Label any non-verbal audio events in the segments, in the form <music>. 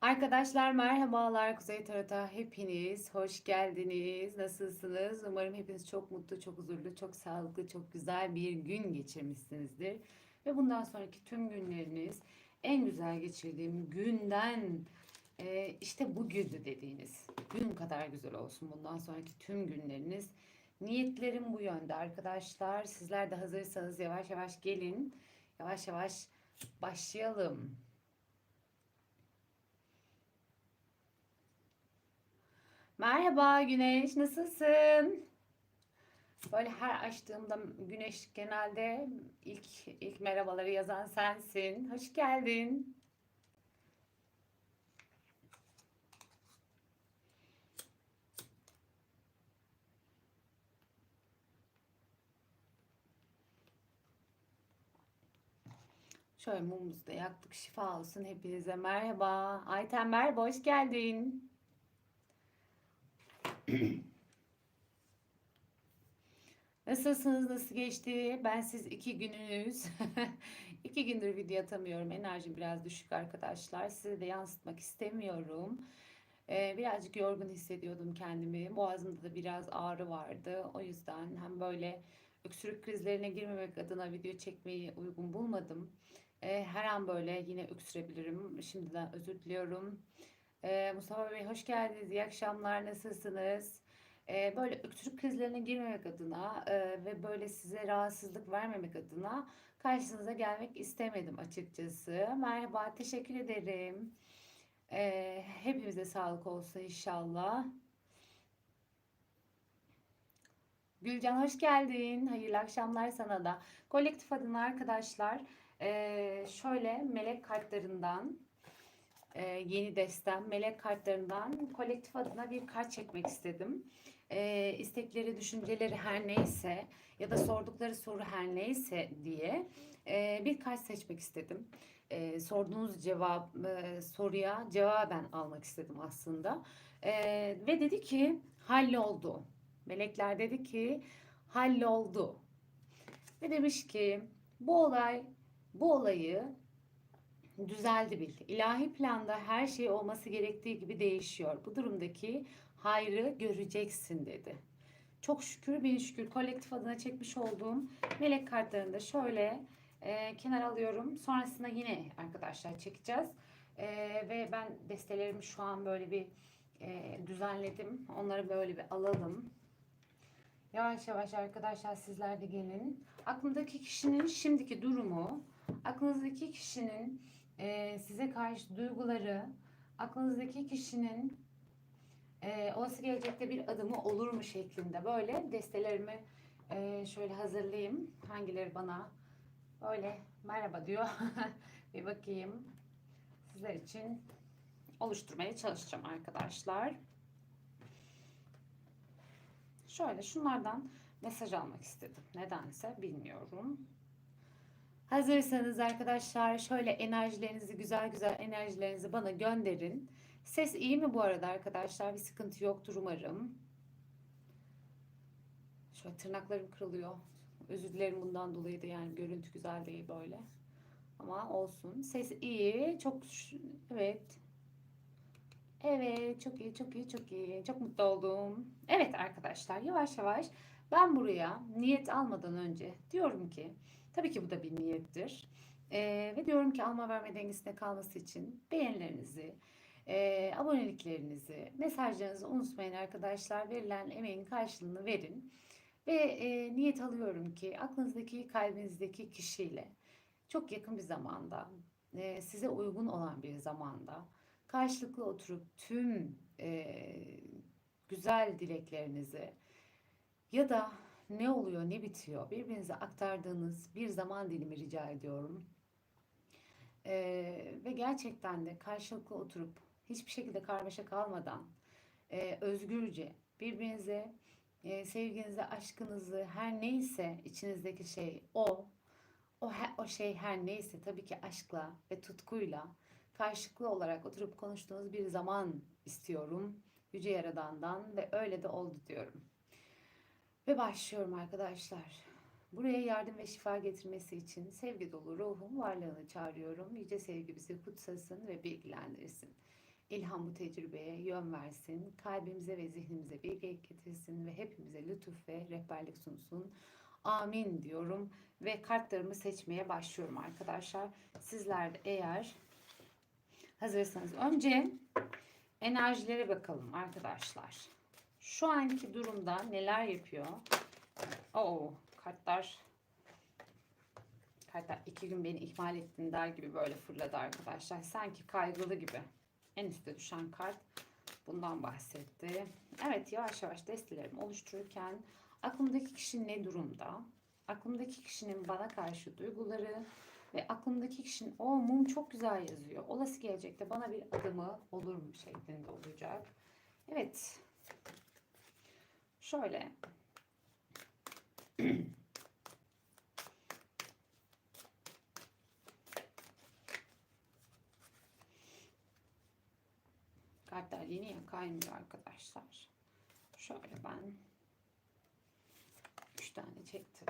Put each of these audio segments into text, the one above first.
Arkadaşlar merhabalar Kuzey Tarot'a hepiniz hoş geldiniz. Nasılsınız? Umarım hepiniz çok mutlu, çok huzurlu, çok sağlıklı, çok güzel bir gün geçirmişsinizdir. Ve bundan sonraki tüm günleriniz en güzel geçirdiğim günden e, işte bugündü dediğiniz gün kadar güzel olsun. Bundan sonraki tüm günleriniz. Niyetlerim bu yönde arkadaşlar. Sizler de hazırsanız yavaş yavaş gelin. Yavaş yavaş başlayalım. Merhaba Güneş, nasılsın? Böyle her açtığımda Güneş genelde ilk ilk merhabaları yazan sensin. Hoş geldin. Şöyle mumumuzu da yaktık. Şifa olsun hepinize. Merhaba. Ayten merhaba, hoş geldin. <clears throat> Nasılsınız? Nasıl geçti? Ben siz iki gününüz. <laughs> iki gündür video atamıyorum. Enerjim biraz düşük arkadaşlar. Size de yansıtmak istemiyorum. Ee, birazcık yorgun hissediyordum kendimi. Boğazımda da biraz ağrı vardı. O yüzden hem böyle öksürük krizlerine girmemek adına video çekmeyi uygun bulmadım. Ee, her an böyle yine öksürebilirim. Şimdiden özür diliyorum. Ee, Mustafa Bey hoş geldiniz. İyi akşamlar. Nasılsınız? Ee, böyle öksürük krizlerine girmemek adına e, ve böyle size rahatsızlık vermemek adına karşınıza gelmek istemedim açıkçası. Merhaba, teşekkür ederim. Ee, hepimize sağlık olsun inşallah. Gülcan hoş geldin. Hayırlı akşamlar sana da. Kolektif adına arkadaşlar e, şöyle melek kartlarından e, yeni destem melek kartlarından kolektif adına bir kart çekmek istedim. E, istekleri, düşünceleri her neyse ya da sordukları soru her neyse diye e, bir kart seçmek istedim. E, sorduğunuz cevap e, soruya cevaben almak istedim aslında. E, ve dedi ki halloldu. Melekler dedi ki halloldu. Ve demiş ki bu olay bu olayı düzeldi bil. İlahi planda her şey olması gerektiği gibi değişiyor. Bu durumdaki hayrı göreceksin dedi. Çok şükür bin şükür kolektif adına çekmiş olduğum melek kartlarını da şöyle e, kenar alıyorum. Sonrasında yine arkadaşlar çekeceğiz. E, ve ben destelerimi şu an böyle bir e, düzenledim. Onları böyle bir alalım. Yavaş yavaş arkadaşlar sizler de gelin. Aklımdaki kişinin şimdiki durumu, aklınızdaki kişinin e, size karşı duyguları, aklınızdaki kişinin e, olası gelecekte bir adımı olur mu şeklinde böyle destelerimi e, şöyle hazırlayayım. Hangileri bana böyle merhaba diyor. <laughs> bir bakayım. Sizler için oluşturmaya çalışacağım arkadaşlar. Şöyle şunlardan mesaj almak istedim. Nedense bilmiyorum. Hazırsanız arkadaşlar şöyle enerjilerinizi güzel güzel enerjilerinizi bana gönderin. Ses iyi mi bu arada arkadaşlar? Bir sıkıntı yoktur umarım. Şöyle tırnaklarım kırılıyor. Özür dilerim bundan dolayı da yani görüntü güzel değil böyle. Ama olsun. Ses iyi. Çok evet. Evet çok iyi çok iyi çok iyi. Çok mutlu oldum. Evet arkadaşlar yavaş yavaş ben buraya niyet almadan önce diyorum ki tabii ki bu da bir niyettir. Ee, ve diyorum ki alma verme dengesinde kalması için beğenilerinizi, e, aboneliklerinizi, mesajlarınızı unutmayın arkadaşlar. Verilen emeğin karşılığını verin. Ve e, niyet alıyorum ki aklınızdaki, kalbinizdeki kişiyle çok yakın bir zamanda, e, size uygun olan bir zamanda karşılıklı oturup tüm e, güzel dileklerinizi ya da ne oluyor, ne bitiyor birbirinize aktardığınız bir zaman dilimi rica ediyorum. E, ve gerçekten de karşılıklı oturup hiçbir şekilde karmaşa kalmadan e, özgürce birbirinize e, sevginizi, aşkınızı her neyse içinizdeki şey o o, o şey her neyse tabii ki aşkla ve tutkuyla karşılıklı olarak oturup konuştuğunuz bir zaman istiyorum Yüce Yaradan'dan ve öyle de oldu diyorum. Ve başlıyorum arkadaşlar. Buraya yardım ve şifa getirmesi için sevgi dolu ruhum varlığını çağırıyorum. Yüce sevgi bizi kutsasın ve bilgilendirsin. ilham bu tecrübeye yön versin. Kalbimize ve zihnimize bilgi getirsin ve hepimize lütuf ve rehberlik sunsun. Amin diyorum ve kartlarımı seçmeye başlıyorum arkadaşlar. Sizler de eğer hazırsanız önce enerjilere bakalım arkadaşlar. Şu anki durumda neler yapıyor? Oo, kartlar kartlar iki gün beni ihmal ettin der gibi böyle fırladı arkadaşlar. Sanki kaygılı gibi. En üstte düşen kart bundan bahsetti. Evet yavaş yavaş destelerimi oluştururken aklımdaki kişi ne durumda? Aklımdaki kişinin bana karşı duyguları ve aklımdaki kişinin o mum çok güzel yazıyor. Olası gelecekte bana bir adımı olur mu şeklinde olacak. Evet. Şöyle. Kartlar yeni ya kaymıyor arkadaşlar. Şöyle ben 3 tane çektim.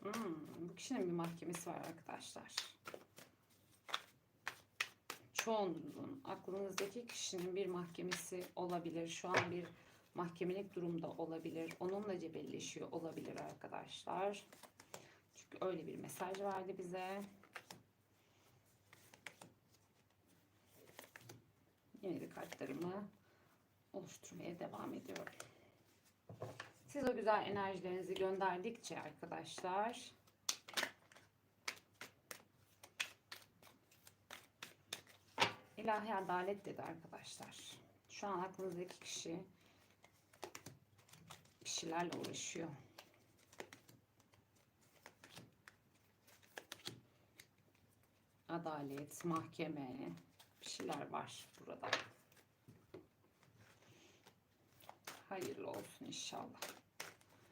Hmm, bu kişinin bir mahkemesi var arkadaşlar. Çoğunluğun aklınızdaki kişinin bir mahkemesi olabilir. Şu an bir mahkemelik durumda olabilir. Onunla cebelleşiyor olabilir arkadaşlar. Çünkü öyle bir mesaj verdi bize. Yeni bir kartlarımı oluşturmaya devam ediyorum. Siz o güzel enerjilerinizi gönderdikçe arkadaşlar ilahi adalet dedi arkadaşlar. Şu an aklınızdaki kişi kişilerle uğraşıyor. Adalet, mahkeme bir şeyler var burada. Hayırlı olsun inşallah.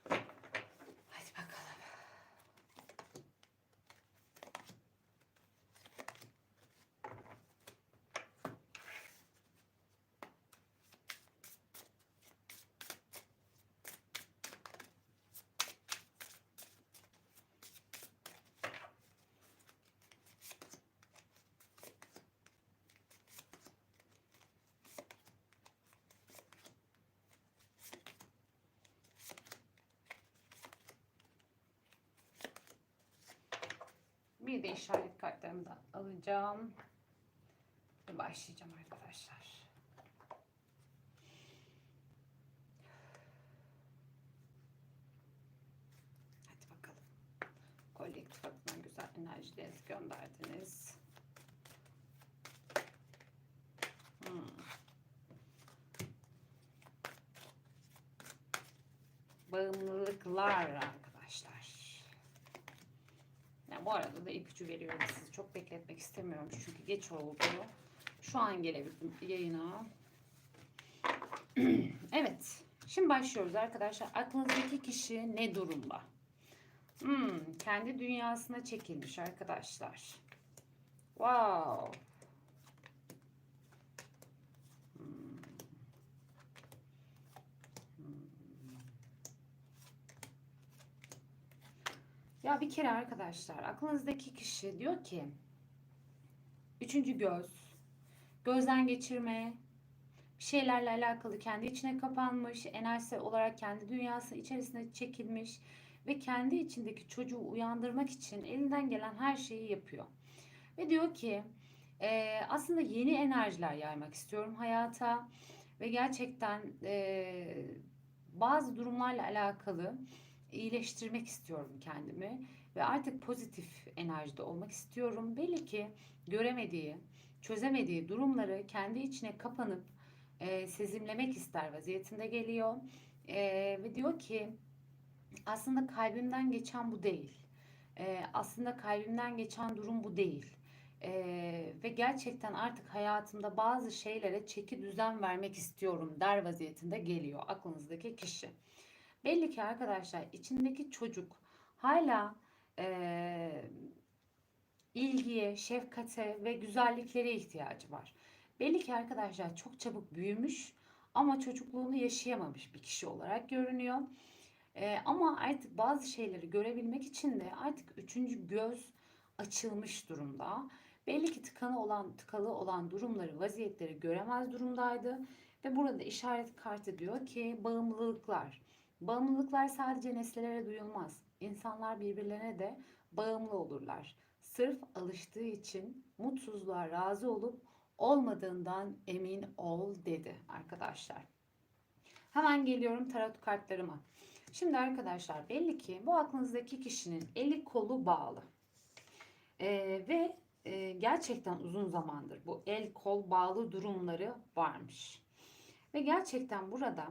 Hadi bakalım. Bir de işaret kartlarımı da alacağım. Ve başlayacağım arkadaşlar. Hadi bakalım. Kolektif adına güzel enerjilerinizi gönderdiniz. Hmm. Bağımlılıklar bu arada da ipucu veriyorum sizi. Çok bekletmek istemiyorum çünkü geç oldu. Şu an gelebildim yayına. <clears throat> evet. Şimdi başlıyoruz arkadaşlar. Aklınızdaki kişi ne durumda? Hmm, kendi dünyasına çekilmiş arkadaşlar. Wow. Ya bir kere arkadaşlar aklınızdaki kişi diyor ki üçüncü göz, gözden geçirme, bir şeylerle alakalı kendi içine kapanmış, enerjisi olarak kendi dünyası içerisine çekilmiş ve kendi içindeki çocuğu uyandırmak için elinden gelen her şeyi yapıyor. Ve diyor ki e, aslında yeni enerjiler yaymak istiyorum hayata ve gerçekten e, bazı durumlarla alakalı iyileştirmek istiyorum kendimi ve artık pozitif enerjide olmak istiyorum. Belli ki göremediği, çözemediği durumları kendi içine kapanıp e, sezimlemek ister vaziyetinde geliyor. E, ve diyor ki aslında kalbimden geçen bu değil. E, aslında kalbimden geçen durum bu değil. E, ve gerçekten artık hayatımda bazı şeylere çeki düzen vermek istiyorum der vaziyetinde geliyor aklınızdaki kişi. Belli ki arkadaşlar içindeki çocuk hala e, ilgiye, şefkate ve güzelliklere ihtiyacı var. Belli ki arkadaşlar çok çabuk büyümüş ama çocukluğunu yaşayamamış bir kişi olarak görünüyor. Ee, ama artık bazı şeyleri görebilmek için de artık üçüncü göz açılmış durumda. Belli ki tıkanı olan, tıkalı olan durumları, vaziyetleri göremez durumdaydı. Ve burada işaret kartı diyor ki bağımlılıklar. Bağımlılıklar sadece nesnelere duyulmaz. İnsanlar birbirlerine de bağımlı olurlar. Sırf alıştığı için mutsuzluğa razı olup olmadığından emin ol dedi arkadaşlar. Hemen geliyorum tarot kartlarıma. Şimdi arkadaşlar belli ki bu aklınızdaki kişinin eli kolu bağlı. Ee, ve e, gerçekten uzun zamandır bu el kol bağlı durumları varmış. Ve gerçekten burada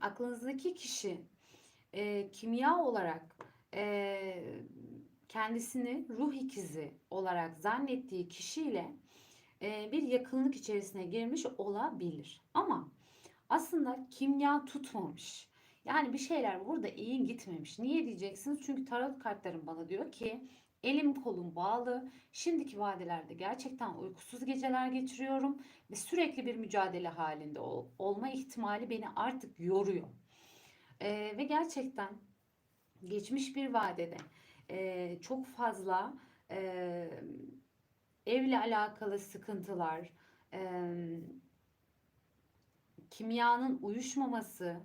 aklınızdaki kişi e, kimya olarak e, kendisini ruh ikizi olarak zannettiği kişiyle e, bir yakınlık içerisine girmiş olabilir. Ama aslında kimya tutmamış. Yani bir şeyler burada iyi gitmemiş. Niye diyeceksiniz? Çünkü tarot kartlarım bana diyor ki elim kolum bağlı. Şimdiki vadelerde gerçekten uykusuz geceler geçiriyorum ve sürekli bir mücadele halinde ol, olma ihtimali beni artık yoruyor. Ee, ve gerçekten geçmiş bir vadede e, çok fazla e, evle alakalı sıkıntılar, e, kimyanın uyuşmaması,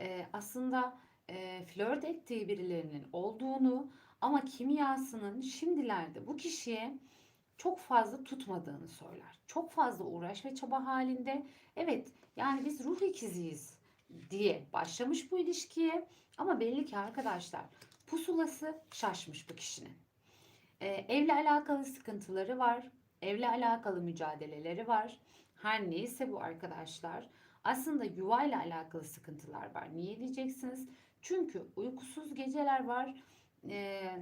e, aslında e, flört ettiği birilerinin olduğunu ama kimyasının şimdilerde bu kişiye çok fazla tutmadığını söyler. Çok fazla uğraş ve çaba halinde. Evet yani biz ruh ikiziyiz diye başlamış bu ilişkiye ama belli ki arkadaşlar pusulası şaşmış bu kişinin. Ee, evle alakalı sıkıntıları var. Evle alakalı mücadeleleri var. Her neyse bu arkadaşlar. Aslında yuvayla alakalı sıkıntılar var. Niye diyeceksiniz? Çünkü uykusuz geceler var. Ee,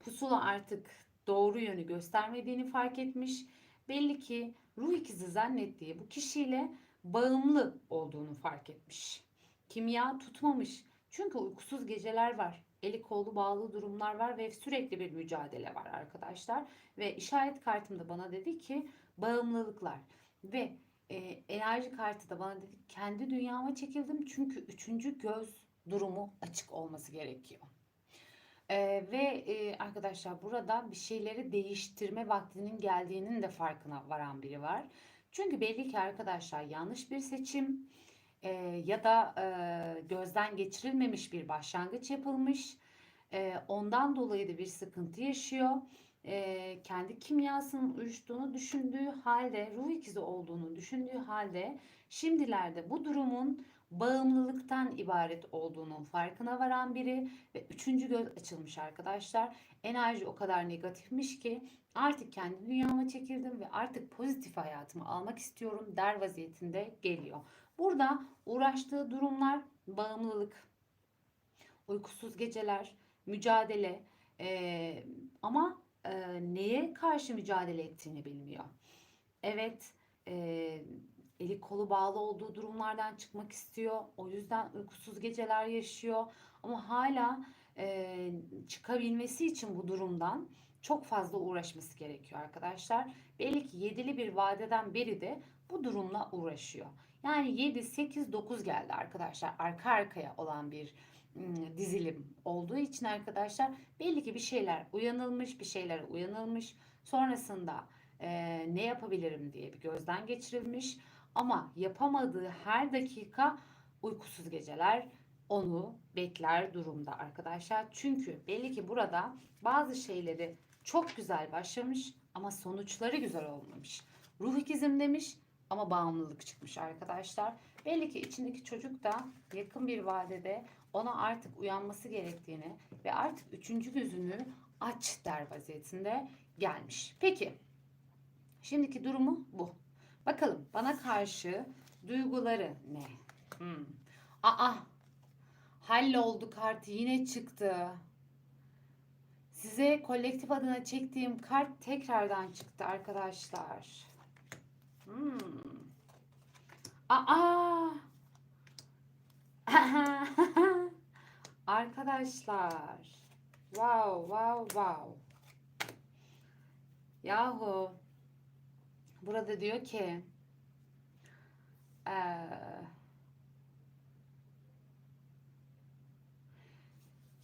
pusula artık doğru yönü göstermediğini fark etmiş. Belli ki ruh ikizi zannettiği bu kişiyle bağımlı olduğunu fark etmiş. Kimya tutmamış. Çünkü uykusuz geceler var. Eli kolu bağlı durumlar var ve sürekli bir mücadele var arkadaşlar. Ve işaret kartımda bana dedi ki bağımlılıklar. Ve e, enerji kartı da bana dedi kendi dünyama çekildim çünkü üçüncü göz durumu açık olması gerekiyor. Ee, ve e, arkadaşlar burada bir şeyleri değiştirme vaktinin geldiğinin de farkına varan biri var. Çünkü belli ki arkadaşlar yanlış bir seçim e, ya da e, gözden geçirilmemiş bir başlangıç yapılmış. E, ondan dolayı da bir sıkıntı yaşıyor. E, kendi kimyasının uyuştuğunu düşündüğü halde, ruh ikizi olduğunu düşündüğü halde şimdilerde bu durumun bağımlılıktan ibaret olduğunun farkına varan biri ve üçüncü göz açılmış arkadaşlar. Enerji o kadar negatifmiş ki artık kendi dünyama çekildim ve artık pozitif hayatımı almak istiyorum der vaziyetinde geliyor. Burada uğraştığı durumlar bağımlılık, uykusuz geceler, mücadele ee, ama e, neye karşı mücadele ettiğini bilmiyor. Evet, e, eli kolu bağlı olduğu durumlardan çıkmak istiyor. O yüzden uykusuz geceler yaşıyor. Ama hala e, çıkabilmesi için bu durumdan çok fazla uğraşması gerekiyor arkadaşlar. Belli ki yedili bir vadeden beri de bu durumla uğraşıyor. Yani 7, 8, 9 geldi arkadaşlar. Arka arkaya olan bir dizilim olduğu için arkadaşlar belli ki bir şeyler uyanılmış, bir şeyler uyanılmış. Sonrasında e, ne yapabilirim diye bir gözden geçirilmiş. Ama yapamadığı her dakika uykusuz geceler onu bekler durumda arkadaşlar. Çünkü belli ki burada bazı şeyleri çok güzel başlamış ama sonuçları güzel olmamış. Ruh ikizim demiş ama bağımlılık çıkmış arkadaşlar. Belli ki içindeki çocuk da yakın bir vadede ona artık uyanması gerektiğini ve artık üçüncü gözünü aç der vaziyetinde gelmiş. Peki şimdiki durumu bu. Bakalım bana karşı duyguları ne? Hmm. Aa halloldu kartı yine çıktı. Size kolektif adına çektiğim kart tekrardan çıktı arkadaşlar. Hmm. Aa! <laughs> Arkadaşlar. Wow, wow, wow. Yahu. Burada diyor ki ee,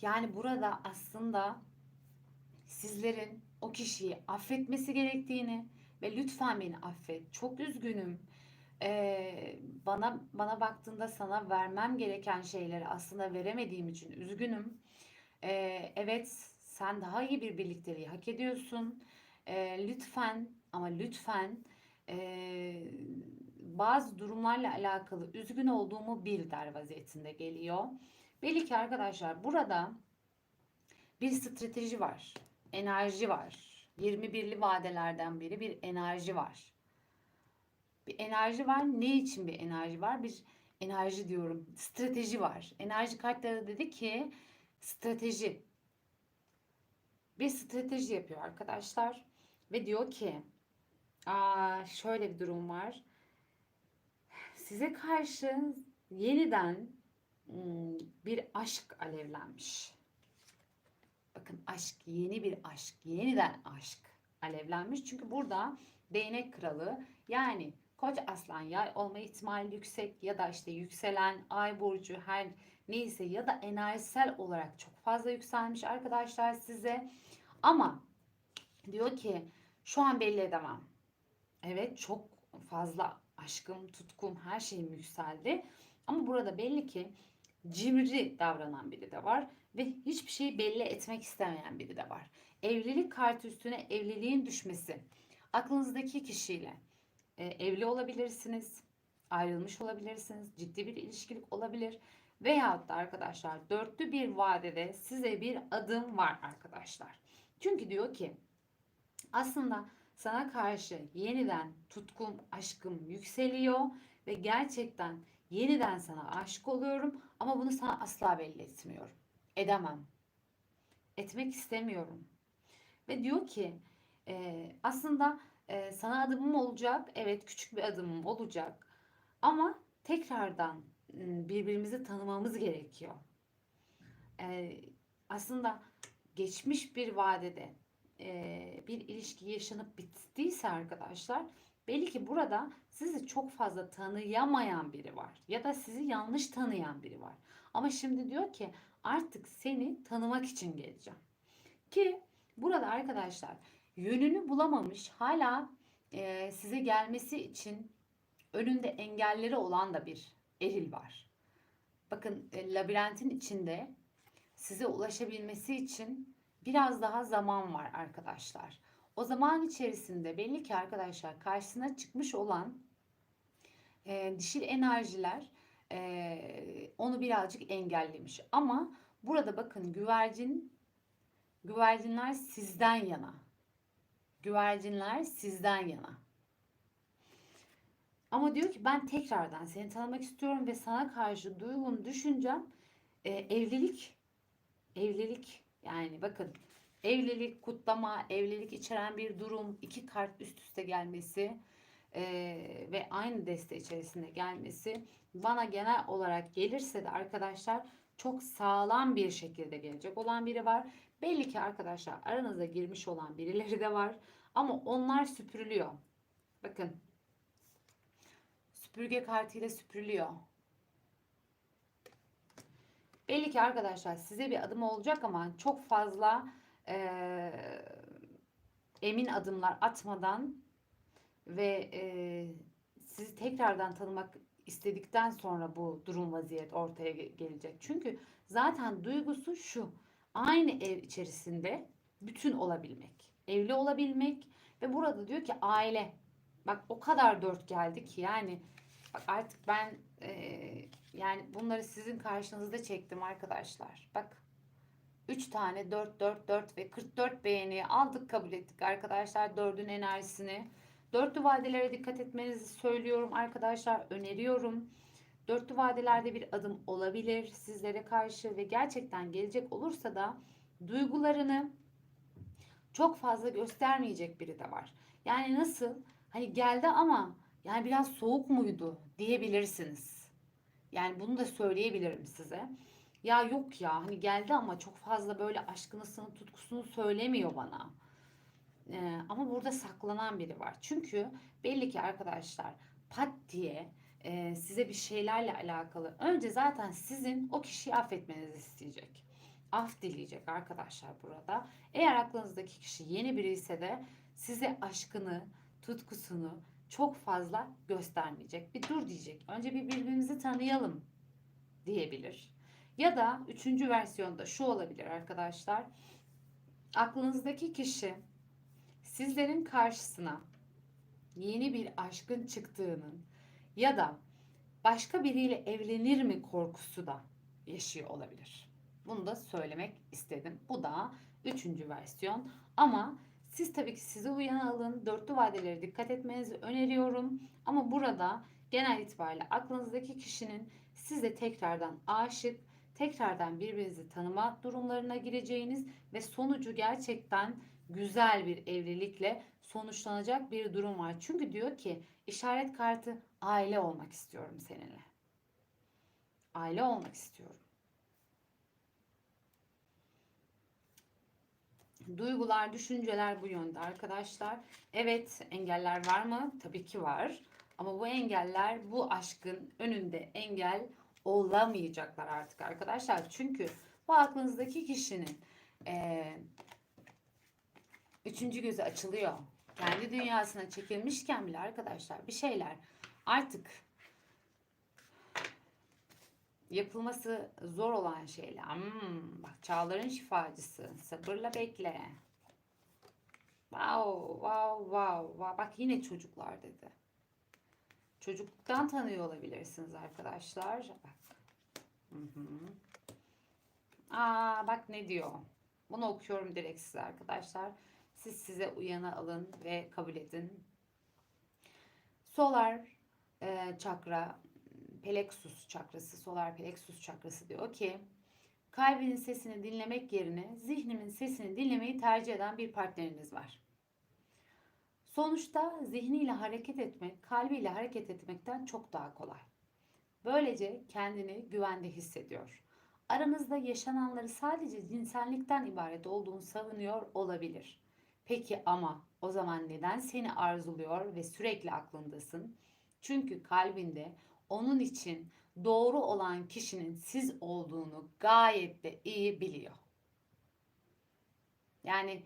Yani burada aslında sizlerin o kişiyi affetmesi gerektiğini ve lütfen beni affet. Çok üzgünüm. Ee, bana bana baktığında sana vermem gereken şeyleri aslında veremediğim için üzgünüm. Ee, evet, sen daha iyi bir birlikteliği hak ediyorsun. Ee, lütfen ama lütfen ee, bazı durumlarla alakalı üzgün olduğumu bil der vaziyetinde geliyor. Belli ki arkadaşlar burada bir strateji var, enerji var. 21'li vadelerden biri bir enerji var. Bir enerji var. Ne için bir enerji var? Bir enerji diyorum. Strateji var. Enerji kartları dedi ki strateji. Bir strateji yapıyor arkadaşlar. Ve diyor ki aa, şöyle bir durum var. Size karşı yeniden hmm, bir aşk alevlenmiş. Bakın aşk, yeni bir aşk, yeniden aşk alevlenmiş. Çünkü burada değnek kralı yani koç aslan yay olma ihtimali yüksek ya da işte yükselen ay burcu her neyse ya da enerjisel olarak çok fazla yükselmiş arkadaşlar size. Ama diyor ki şu an belli edemem. Evet çok fazla aşkım, tutkum, her şeyim yükseldi. Ama burada belli ki cimri davranan biri de var ve hiçbir şeyi belli etmek istemeyen biri de var. Evlilik kartı üstüne evliliğin düşmesi. Aklınızdaki kişiyle e, evli olabilirsiniz, ayrılmış olabilirsiniz, ciddi bir ilişkilik olabilir. Veyahut da arkadaşlar dörtlü bir vadede size bir adım var arkadaşlar. Çünkü diyor ki aslında sana karşı yeniden tutkum, aşkım yükseliyor ve gerçekten yeniden sana aşık oluyorum ama bunu sana asla belli etmiyorum. Edemem. Etmek istemiyorum. Ve diyor ki e, aslında e, sana adımım olacak. Evet küçük bir adımım olacak. Ama tekrardan birbirimizi tanımamız gerekiyor. E, aslında geçmiş bir vadede bir ilişki yaşanıp bittiyse arkadaşlar belli ki burada sizi çok fazla tanıyamayan biri var ya da sizi yanlış tanıyan biri var. Ama şimdi diyor ki artık seni tanımak için geleceğim. Ki burada arkadaşlar yönünü bulamamış hala e, size gelmesi için önünde engelleri olan da bir eril var. Bakın e, labirentin içinde size ulaşabilmesi için biraz daha zaman var arkadaşlar. O zaman içerisinde belli ki arkadaşlar karşısına çıkmış olan e, dişil enerjiler e, onu birazcık engellemiş. Ama burada bakın güvercin güvercinler sizden yana. Güvercinler sizden yana. Ama diyor ki ben tekrardan seni tanımak istiyorum ve sana karşı duygum, düşüncem e, evlilik. Evlilik yani bakın evlilik, kutlama, evlilik içeren bir durum, iki kart üst üste gelmesi e, ve aynı deste içerisinde gelmesi bana genel olarak gelirse de arkadaşlar çok sağlam bir şekilde gelecek olan biri var. Belli ki arkadaşlar aranıza girmiş olan birileri de var. Ama onlar süpürülüyor. Bakın. Süpürge kartıyla süpürülüyor. Belli ki arkadaşlar size bir adım olacak ama çok fazla e, emin adımlar atmadan ve e, sizi tekrardan tanımak istedikten sonra bu durum vaziyet ortaya gelecek. Çünkü zaten duygusu şu. Aynı ev içerisinde bütün olabilmek. Evli olabilmek ve burada diyor ki aile. Bak o kadar dört geldi ki yani bak artık ben e, yani bunları sizin karşınızda çektim arkadaşlar. Bak 3 tane 4 4 4 ve 44 beğeni aldık kabul ettik arkadaşlar 4'ün enerjisini. Dörtlü vadelere dikkat etmenizi söylüyorum arkadaşlar öneriyorum. Dörtlü vadelerde bir adım olabilir sizlere karşı ve gerçekten gelecek olursa da duygularını çok fazla göstermeyecek biri de var. Yani nasıl? Hani geldi ama yani biraz soğuk muydu diyebilirsiniz. Yani bunu da söyleyebilirim size. Ya yok ya hani geldi ama çok fazla böyle aşkınısını tutkusunu söylemiyor bana. Ee, ama burada saklanan biri var. Çünkü belli ki arkadaşlar pat diye e, size bir şeylerle alakalı önce zaten sizin o kişiyi affetmenizi isteyecek. af dileyecek arkadaşlar burada. Eğer aklınızdaki kişi yeni biri ise de size aşkını, tutkusunu çok fazla göstermeyecek. Bir dur diyecek. Önce bir birbirimizi tanıyalım diyebilir. Ya da üçüncü versiyonda şu olabilir arkadaşlar. Aklınızdaki kişi sizlerin karşısına yeni bir aşkın çıktığının ya da başka biriyle evlenir mi korkusu da yaşıyor olabilir. Bunu da söylemek istedim. Bu da üçüncü versiyon. Ama siz tabii ki size uyan alın. Dörtlü vadelere dikkat etmenizi öneriyorum. Ama burada genel itibariyle aklınızdaki kişinin size tekrardan aşık, tekrardan birbirinizi tanıma durumlarına gireceğiniz ve sonucu gerçekten güzel bir evlilikle sonuçlanacak bir durum var. Çünkü diyor ki işaret kartı aile olmak istiyorum seninle. Aile olmak istiyorum. Duygular, düşünceler bu yönde arkadaşlar. Evet, engeller var mı? Tabii ki var. Ama bu engeller bu aşkın önünde engel olamayacaklar artık arkadaşlar. Çünkü bu aklınızdaki kişinin eee üçüncü gözü açılıyor. Kendi dünyasına çekilmişken bile arkadaşlar bir şeyler artık yapılması zor olan şeyler. Hmm, bak çağların şifacısı. Sabırla bekle. Wow, wow, wow, wow. Bak yine çocuklar dedi. Çocukluktan tanıyor olabilirsiniz arkadaşlar. Bak. Hı hı. Aa, bak ne diyor. Bunu okuyorum direkt size arkadaşlar. Siz size uyana alın ve kabul edin. Solar e, çakra, plexus çakrası, solar plexus çakrası diyor ki kalbinin sesini dinlemek yerine zihnimin sesini dinlemeyi tercih eden bir partneriniz var. Sonuçta zihniyle hareket etmek, kalbiyle hareket etmekten çok daha kolay. Böylece kendini güvende hissediyor. Aranızda yaşananları sadece cinsellikten ibaret olduğunu savunuyor olabilir. Peki ama o zaman neden seni arzuluyor ve sürekli aklındasın? Çünkü kalbinde onun için doğru olan kişinin siz olduğunu gayet de iyi biliyor. Yani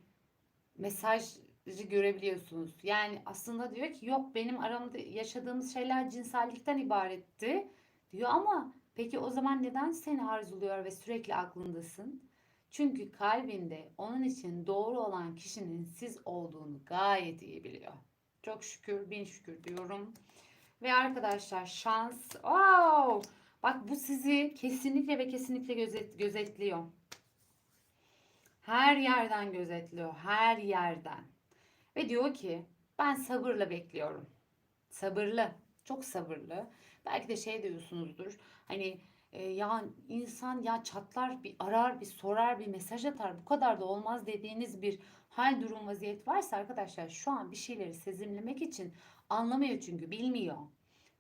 mesajı görebiliyorsunuz. Yani aslında diyor ki yok benim aramda yaşadığımız şeyler cinsellikten ibaretti diyor ama peki o zaman neden seni arzuluyor ve sürekli aklındasın? Çünkü kalbinde onun için doğru olan kişinin siz olduğunu gayet iyi biliyor. Çok şükür, bin şükür diyorum. Ve arkadaşlar şans. Wow! Bak bu sizi kesinlikle ve kesinlikle gözet, gözetliyor. Her yerden gözetliyor. Her yerden. Ve diyor ki ben sabırla bekliyorum. Sabırlı. Çok sabırlı. Belki de şey diyorsunuzdur. Hani e, ya insan ya çatlar bir arar bir sorar bir mesaj atar bu kadar da olmaz dediğiniz bir hal durum vaziyet varsa arkadaşlar şu an bir şeyleri sezimlemek için anlamıyor çünkü bilmiyor.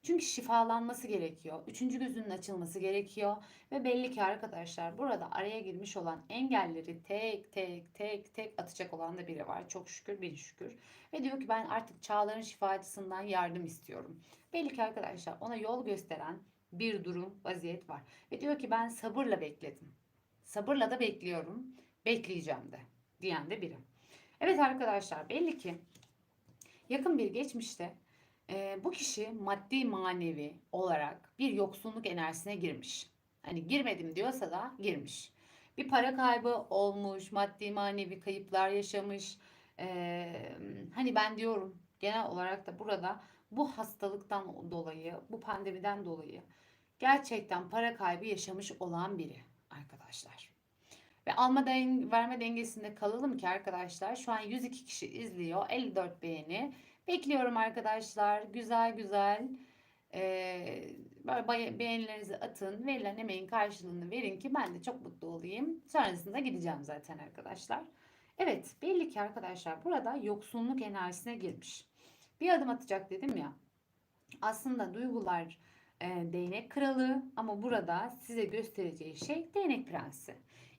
Çünkü şifalanması gerekiyor. Üçüncü gözünün açılması gerekiyor. Ve belli ki arkadaşlar burada araya girmiş olan engelleri tek tek tek tek atacak olan da biri var. Çok şükür bin şükür. Ve diyor ki ben artık çağların şifacısından yardım istiyorum. Belli ki arkadaşlar ona yol gösteren bir durum, vaziyet var. Ve diyor ki ben sabırla bekledim. Sabırla da bekliyorum. Bekleyeceğim de diyen de biri. Evet arkadaşlar belli ki yakın bir geçmişte e, bu kişi maddi manevi olarak bir yoksunluk enerjisine girmiş. Hani girmedim diyorsa da girmiş. Bir para kaybı olmuş, maddi manevi kayıplar yaşamış. E, hani ben diyorum genel olarak da burada bu hastalıktan dolayı, bu pandemiden dolayı gerçekten para kaybı yaşamış olan biri arkadaşlar. Ve alma den verme dengesinde kalalım ki arkadaşlar şu an 102 kişi izliyor. 54 beğeni. Bekliyorum arkadaşlar. Güzel güzel ee, böyle beğenilerinizi atın. Verilen emeğin karşılığını verin ki ben de çok mutlu olayım. Sonrasında gideceğim zaten arkadaşlar. Evet belli ki arkadaşlar burada yoksunluk enerjisine girmiş. Bir adım atacak dedim ya. Aslında duygular e, değnek kralı ama burada size göstereceği şey değnek prensi.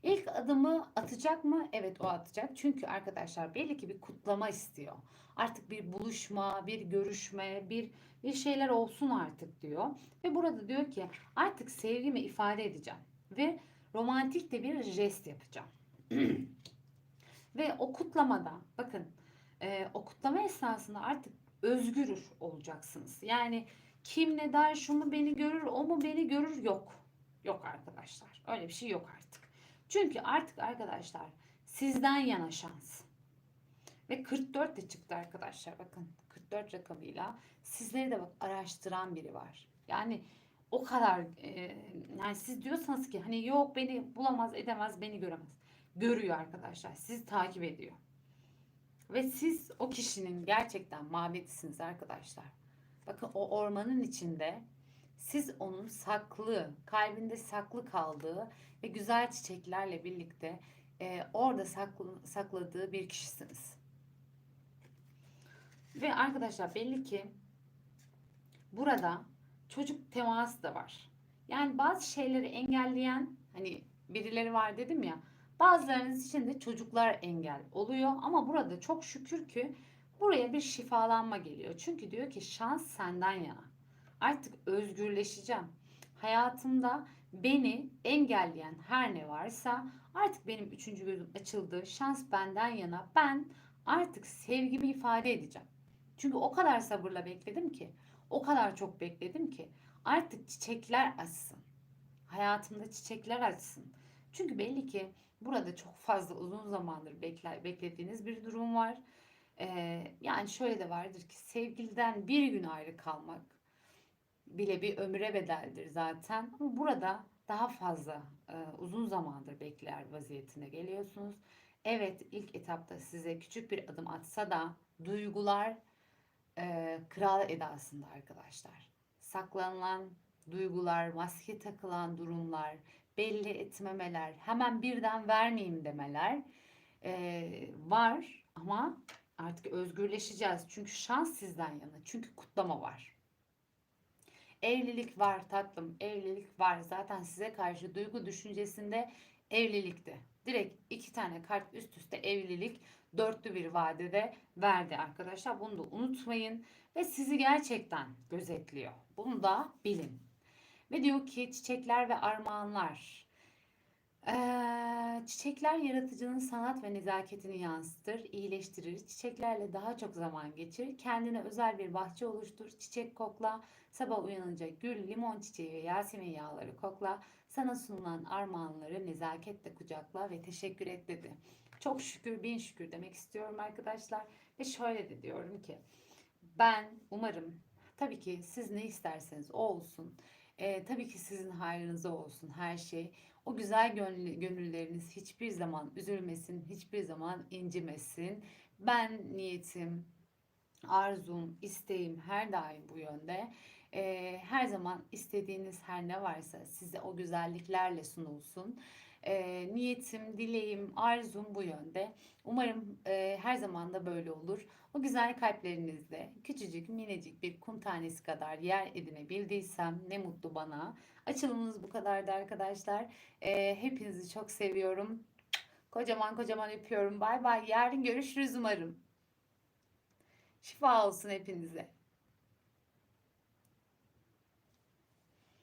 İlk adımı atacak mı? Evet o atacak. Çünkü arkadaşlar belli ki bir kutlama istiyor. Artık bir buluşma, bir görüşme, bir bir şeyler olsun artık diyor. Ve burada diyor ki artık sevgimi ifade edeceğim. Ve romantik de bir jest yapacağım. <clears throat> Ve o kutlamada bakın e, o kutlama esnasında artık özgür olacaksınız. Yani kim ne der, şu mu beni görür, o mu beni görür yok. Yok arkadaşlar. Öyle bir şey yok artık. Çünkü artık arkadaşlar sizden yana şans. Ve 44 de çıktı arkadaşlar bakın. 44 rakamıyla sizleri de bak araştıran biri var. Yani o kadar e, yani siz diyorsanız ki hani yok beni bulamaz edemez beni göremez. Görüyor arkadaşlar. Sizi takip ediyor. Ve siz o kişinin gerçekten mabedisiniz arkadaşlar. Bakın o ormanın içinde siz onun saklı, kalbinde saklı kaldığı ve güzel çiçeklerle birlikte e, orada saklı, sakladığı bir kişisiniz. Ve arkadaşlar belli ki burada çocuk teması da var. Yani bazı şeyleri engelleyen hani birileri var dedim ya. Bazılarınız için de çocuklar engel oluyor ama burada çok şükür ki buraya bir şifalanma geliyor. Çünkü diyor ki şans senden yana. Artık özgürleşeceğim. Hayatımda beni engelleyen her ne varsa artık benim üçüncü gözüm açıldı. Şans benden yana. Ben artık sevgimi ifade edeceğim. Çünkü o kadar sabırla bekledim ki, o kadar çok bekledim ki artık çiçekler açsın. Hayatımda çiçekler açsın. Çünkü belli ki burada çok fazla uzun zamandır bekler, beklediğiniz bir durum var. Ee, yani şöyle de vardır ki sevgiliden bir gün ayrı kalmak bile bir ömre bedeldir zaten. Ama burada daha fazla e, uzun zamandır bekler vaziyetine geliyorsunuz. Evet ilk etapta size küçük bir adım atsa da duygular e, kral edasında arkadaşlar. Saklanılan duygular, maske takılan durumlar, belli etmemeler, hemen birden vermeyeyim demeler e, var ama artık özgürleşeceğiz. Çünkü şans sizden yana. Çünkü kutlama var. Evlilik var tatlım, evlilik var. Zaten size karşı duygu düşüncesinde evlilikti. Direkt iki tane kart üst üste evlilik dörtlü bir vadede verdi arkadaşlar. Bunu da unutmayın ve sizi gerçekten gözetliyor. Bunu da bilin. Ve diyor ki çiçekler ve armağanlar. Çiçekler yaratıcının sanat ve nezaketini yansıtır, iyileştirir. Çiçeklerle daha çok zaman geçir. Kendine özel bir bahçe oluştur. Çiçek kokla. Sabah uyanınca gül, limon çiçeği ve yasemin yağları kokla. Sana sunulan armağanları nezaketle kucakla ve teşekkür et dedi. Çok şükür, bin şükür demek istiyorum arkadaşlar. Ve şöyle de diyorum ki ben umarım tabii ki siz ne isterseniz o olsun. Ee, tabii ki sizin hayrınıza olsun her şey. O güzel gönül, gönülleriniz hiçbir zaman üzülmesin, hiçbir zaman incimesin. Ben niyetim, arzum, isteğim her daim bu yönde. Ee, her zaman istediğiniz her ne varsa size o güzelliklerle sunulsun. Ee, niyetim, dileğim, arzum bu yönde. Umarım e, her zaman da böyle olur. O güzel kalplerinizde küçücük minicik bir kum tanesi kadar yer edinebildiysem ne mutlu bana. Açılımımız bu kadardı arkadaşlar. Ee, hepinizi çok seviyorum. Kocaman kocaman öpüyorum. Bay bay. Yarın görüşürüz umarım. Şifa olsun hepinize.